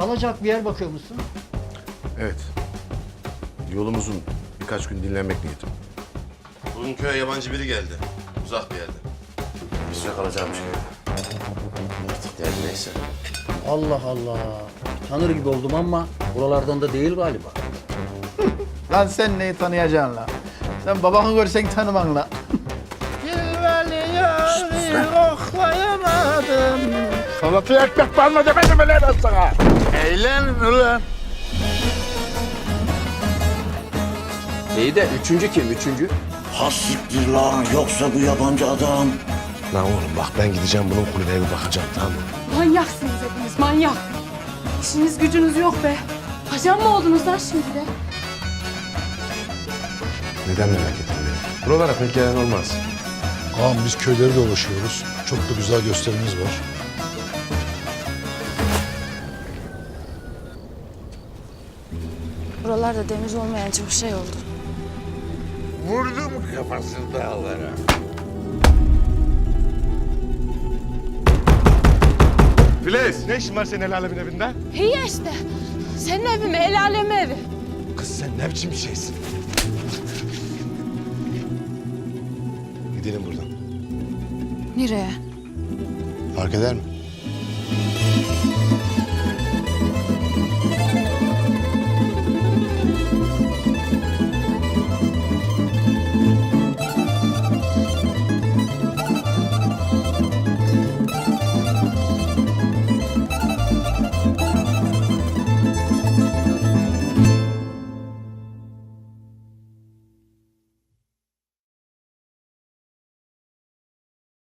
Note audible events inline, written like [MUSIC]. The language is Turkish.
Kalacak bir yer bakıyor musun? Evet. Yolumuzun birkaç gün dinlenmek niyetim. Bugün köye yabancı biri geldi. Uzak bir yerden. Bir süre kalacakmış köyde. Artık derdi neyse. Allah Allah. Tanır gibi oldum ama buralardan da değil galiba. [LAUGHS] Lan sen neyi tanıyacaksın lan? Sen babanı görsen tanıman lan. [LAUGHS] Yılveli yari oklayamadım. Salataya ekmek parma demedim mi lan sana? Eğlenin ulan. İyi de üçüncü kim? Üçüncü? Hassiktir lan yoksa bu yabancı adam. Lan oğlum bak ben gideceğim bunun kulübeye bir bakacağım tamam mı? Manyaksınız hepiniz manyak. İşiniz gücünüz yok be. Ajan mı oldunuz lan şimdi de? Neden merak ettin beni? Buralara pek gelen olmaz. Ağam biz köyleri dolaşıyoruz. Çok da güzel gösterimiz var. Buralarda demir olmayan çok şey oldu. Vurdum kafasını dağlara. Filiz! Ne işin var senin el alemin evinde? İyi işte. Senin evi mi? El alem evi. Kız sen ne biçim bir şeysin? Gidelim buradan. Nereye? Fark eder mi?